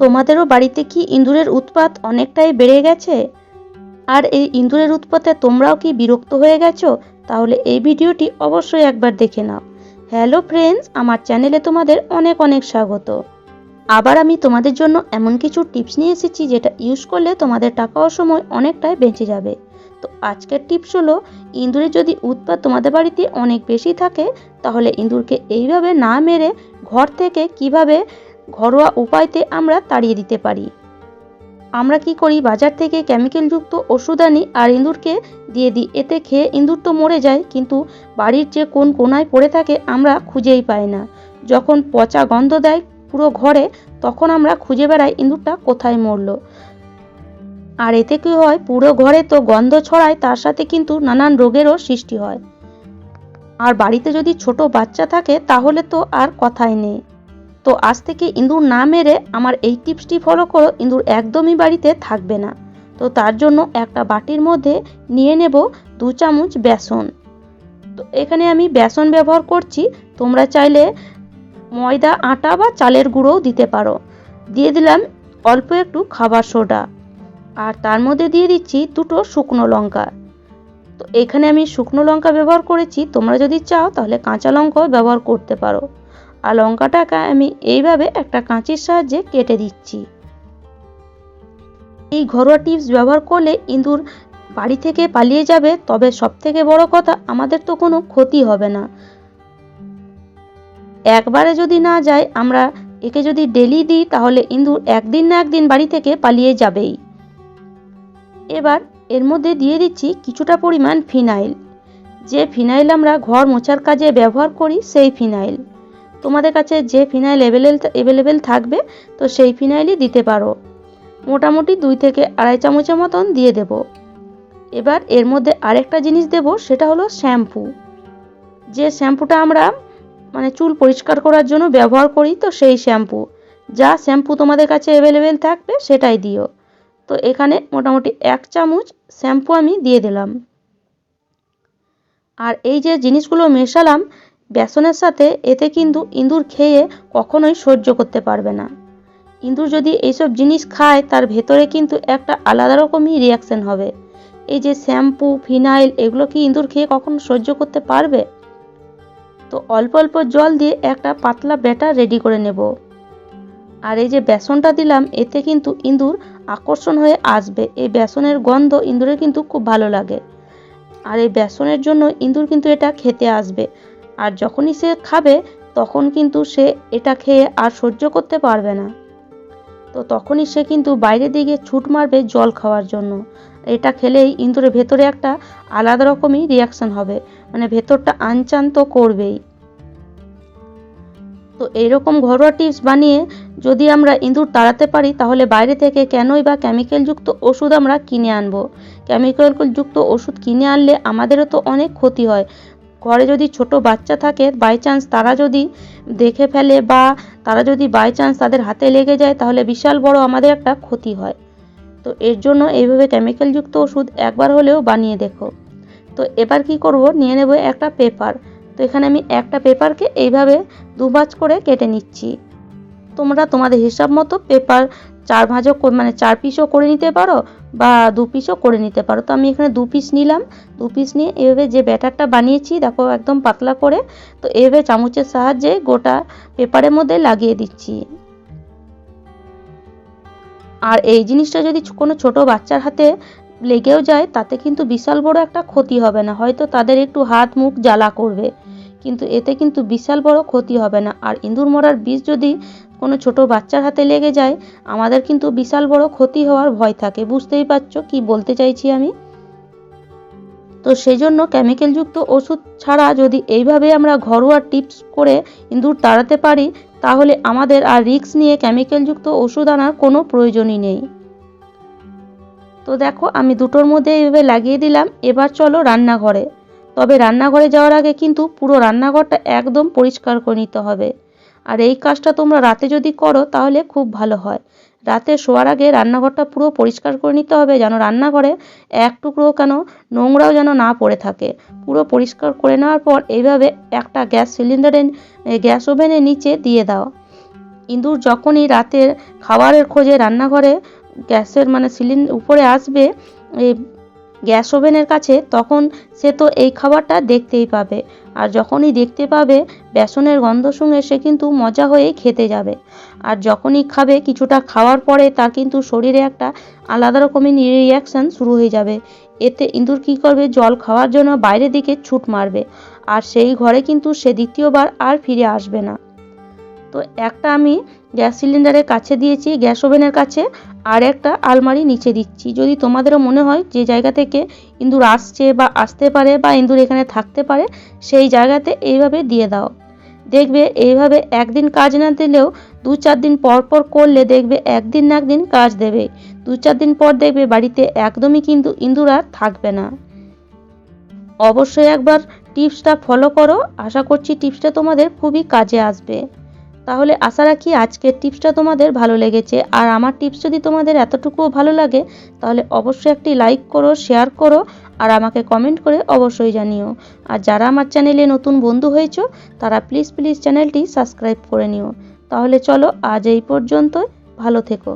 তোমাদেরও বাড়িতে কি ইঁদুরের উৎপাত অনেকটাই বেড়ে গেছে? আর এই ইঁদুরের উৎপাতে তোমরাও কি বিরক্ত হয়ে গেছো? তাহলে এই ভিডিওটি অবশ্যই একবার দেখে নাও। হ্যালো ফ্রেন্ডস, আমার চ্যানেলে তোমাদের অনেক অনেক স্বাগত। আবার আমি তোমাদের জন্য এমন কিছু টিপস নিয়ে এসেছি যেটা ইউজ করলে তোমাদের টাকা ও সময় অনেকটাই বেঁচে যাবে। তো আজকের টিপস হলো, ইঁদুরের যদি উৎপাত তোমাদের বাড়িতে অনেক বেশি থাকে, তাহলে ইঁদুরকে এইভাবে না মেরে ঘর থেকে কীভাবে ঘরোয়া উপায়তে আমরা তাড়িয়ে দিতে পারি। আমরা কি করি, বাজার থেকে কেমিক্যালযুক্ত ওষুধ আনি আর ইঁদুরকে দিয়ে দিই। এতে খেয়ে ইঁদুর তো মরে যায়, কিন্তু বাড়ির যে কোন কোনায় পড়ে থাকে আমরা খুঁজেই পাই না। যখন পচা গন্ধ দেয় পুরো ঘরে, তখন আমরা খুঁজে বেড়াই ইঁদুরটা কোথায় মরল। আর এতে কি হয়, পুরো ঘরে তো গন্ধ ছড়ায়, তার সাথে কিন্তু নানান রোগেরও সৃষ্টি হয়। আর বাড়িতে যদি ছোট বাচ্চা থাকে, তাহলে তো আর কথাই নেই। তো আজ থেকে ইঁদুর না মেরে আমার এই টিপসটি ফলো করো ইঁদুর একদমই বাড়িতে থাকবে না। তো তার জন্য একটা বাটির মধ্যে নিয়ে নেব দু চামচ বেসন। তো এখানে আমি বেসন ব্যবহার করছি, তোমরা চাইলে ময়দা, আটা বা চালের গুঁড়োও দিতে পারো। দিয়ে দিলাম অল্প একটু খাবার সোডা। আর তার মধ্যে দিয়ে দিচ্ছি দুটো শুকনো লঙ্কা। তো এখানে আমি শুকনো লঙ্কা ব্যবহার করেছি, তোমরা যদি চাও তাহলে কাঁচা লঙ্কাও ব্যবহার করতে পারো। আর লঙ্কাটাকে আমি এইভাবে একটা কাঁচির সাহায্যে কেটে দিচ্ছি। এই ঘরোয়া টিপস ব্যবহার করলে ইঁদুর বাড়ি থেকে পালিয়ে যাবে, তবে সব থেকে বড় কথা, আমাদের তো কোনো ক্ষতি হবে না। একবারে যদি না যায় আমরা একে যদি ডেলি দিই, তাহলে ইঁদুর একদিন না একদিন বাড়ি থেকে পালিয়ে যাবেই। এবার এর মধ্যে দিয়ে দিচ্ছি কিছুটা পরিমাণ ফিনাইল। যে ফিনাইল আমরা ঘর মোছার কাজে ব্যবহার করি, সেই ফিনাইল। তোমাদের কাছে যে ফিনাইল অ্যাভেলেল অ্যাভেলেবেল থাকবে, তো সেই ফিনাইলই দিতে পারো। মোটামুটি দুই থেকে আড়াই চামচের মতন দিয়ে দেব। এবার এর মধ্যে আরেকটা জিনিস দেব, সেটা হলো শ্যাম্পু। যে শ্যাম্পুটা আমরা মানে চুল পরিষ্কার করার জন্য ব্যবহার করি, তো সেই শ্যাম্পু। যা শ্যাম্পু তোমাদের কাছে অ্যাভেলেবেল থাকবে, সেটাই দিও। তো এখানে মোটামুটি এক চামচ শ্যাম্পু আমি দিয়ে দিলাম। আর এই যে জিনিসগুলো মেশালাম বেসনের সাথে এতে কিন্তু ইঁদুর খেয়ে কখনোই সহ্য করতে পারবে না। ইঁদুর যদি এইসব জিনিস খায়, তার ভেতরে কিন্তু একটা আলাদা রকমই রিয়াকশন হবে। এই যে শ্যাম্পু, ফিনাইল, এগুলো কি ইঁদুর খেয়ে কখনো সহ্য করতে পারবে? তো অল্প অল্প জল দিয়ে একটা পাতলা ব্যাটার রেডি করে নেব। আর এই যে বেসনটা দিলাম, এতে কিন্তু ইঁদুর আকর্ষণ হয়ে আসবে। এই বেসনের গন্ধ ইঁদুরের কিন্তু খুব ভালো লাগে। আর এই বেসনের জন্য ইঁদুর কিন্তু এটা খেতে আসবে। আর যখনই সে খাবে, তখন কিন্তু সে এটা খেয়ে আর সহ্য করতে পারবে না। তো তখনই সে কিন্তু বাইরের দিকে ছুট মারবে জল খাওয়ার জন্য। এটা খেলেই ইঁদুরের ভেতরে একটা আলাদা রকমই রিয়াকশন হবে। মানে ভেতরটা আনচান তো করবেই। তো এইরকম ঘরোয়া টিপস বানিয়ে যদি আমরা ইঁদুর তাড়াতে পারি, তাহলে বাইরে থেকে কেনই বা কেমিক্যালযুক্ত ওষুধ আমরা কিনে আনব? কেমিক্যালযুক্ত ওষুধ কিনে আনলে আমাদেরও তো অনেক ক্ষতি হয়। ঘরে যদি ছোট বাচ্চা থাকে বাই চান্স তারা যদি দেখে ফেলে বা তারা যদি বাই চান্স তাদের হাতে লেগে যায়, তাহলে বিশাল বড় আমাদের একটা ক্ষতি হয়। তো এর জন্য এইভাবে কেমিক্যালযুক্ত ওষুধ একবার হলেও বানিয়ে দেখো। তো এবার কি করব? নিয়ে নেব একটা পেপার তো এখানে আমি একটা পেপারকে এইভাবে দু ভাঁজ করে কেটে নিচ্ছি। তোমরা তোমাদের হিসাব মতো পেপার চার ভাঁজও মানে চার পিসও করে নিতে পারো বা দু পিসও করে নিতে পারো। তো আমি এখানে দু পিস নিলাম। দু পিস নিয়ে এভাবে যে ব্যাটারটা বানিয়েছি, দেখো একদম পাতলা করে, তো এভাবে চামচের সাহায্যে গোটা পেপারের মধ্যে লাগিয়ে দিচ্ছি। আর এই জিনিসটা যদি কোনো ছোট বাচ্চার হাতে লেগেও যায়, তাতে কিন্তু বিশাল বড় একটা ক্ষতি হবে না। হয়তো তাদের একটু হাত, মুখ জ্বালা করবে, কিন্তু এতে কিন্তু বিশাল বড় ক্ষতি হবে না। আর ইঁদুর মরার বিষ যদি কোনো ছোট বাচ্চার হাতে লেগে যায়, আমাদের কিন্তু বিশাল বড় ক্ষতি হওয়ার ভয় থাকে। বুঝতেই পারছ কি বলতে চাইছি আমি? তো সেই জন্য কেমিক্যালযুক্ত ওষুধ ছাড়া যদি এইভাবে আমরা ঘরোয়া টিপস করে ইঁদুর তাড়াতে পারি, তাহলে আমাদের আর রিক্স নিয়ে কেমিক্যালযুক্ত ওষুধ আনার কোনো প্রয়োজনই নেই। তো দেখো, আমি দুটোর মধ্যে এইভাবে লাগিয়ে দিলাম, এবার চলো রান্নাঘরে। তবে রান্নাঘরে যাওয়ার আগে কিন্তু পুরো রান্নাঘরটা একদম পরিষ্কার করে নিতে হবে। আর এই কাজটা তোমরা রাতে যদি করো, তাহলে খুব ভালো হয়। রাতে শোয়ার আগে রান্নাঘরটা পুরো পরিষ্কার করে নিতে হবে, যেন রান্নাঘরে এক টুকরো কেন নোংরাও যেন না পড়ে থাকে। পুরো পরিষ্কার করে নেওয়ার পর এইভাবে একটা গ্যাস সিলিন্ডারের গ্যাস ওভেনের নিচে দিয়ে দাও। ইঁদুর যখনই রাতের খাবারের খোঁজে রান্নাঘরে গ্যাসের মানে সিলিন্ডার উপরে আসবে গ্যাস ওভেনের কাছে, তখন সে তো এই খাবারটা দেখতেই পাবে। আর যখনই দেখতে পাবে, বেসনের গন্ধ শুঙে সে কিন্তু মজা হয়ে খেতে যাবে। আর যখনই খাবে, কিছুটা খাওয়ার পরে তার কিন্তু শরীরে একটা আলাদা রকমের রিয়াকশান শুরু হয়ে যাবে। এতে ইঁদুর কী করবে? জল খাওয়ার জন্য বাইরের দিকে ছুট মারবে। আর সেই ঘরে কিন্তু সে দ্বিতীয়বার আর ফিরে আসবে না। তো একটা আমি গ্যাস সিলিন্ডারের কাছে দিয়েছি, গ্যাস ওভেনের কাছে, আর একটা আলমারি নিচে দিচ্ছি। যদি তোমাদেরও মনে হয় যে জায়গা থেকে ইঁদুর আসছে বা আসতে পারে বা ইঁদুর এখানে থাকতে পারে, সেই জায়গাতে এইভাবে দিয়ে দাও। দেখবে এইভাবে একদিন কাজ না দিলেও দু চার দিন পর পর করলে দেখবে একদিন না একদিন কাজ দেবে। দু চার দিন পর দেখবে বাড়িতে একদমই কিন্তু ইঁদুর আর থাকবে না। অবশ্যই একবার টিপসটা ফলো করো। আশা করছি টিপসটা তোমাদের খুবই কাজে আসবে। তাহলে আশা রাখি আজকের টিপসটা তোমাদের ভালো লেগেছে। আর আমার টিপস যদি তোমাদের এতটুকুও ভালো লাগে, তাহলে অবশ্যই একটি লাইক করো, শেয়ার করো, আর আমাকে কমেন্ট করে অবশ্যই জানিও। আর যারা আমার চ্যানেলে নতুন বন্ধু হয়েছ, তারা প্লিজ প্লিজ চ্যানেলটি সাবস্ক্রাইব করে নিও। তাহলে চলো আজ এই পর্যন্ত ভালো থেকো।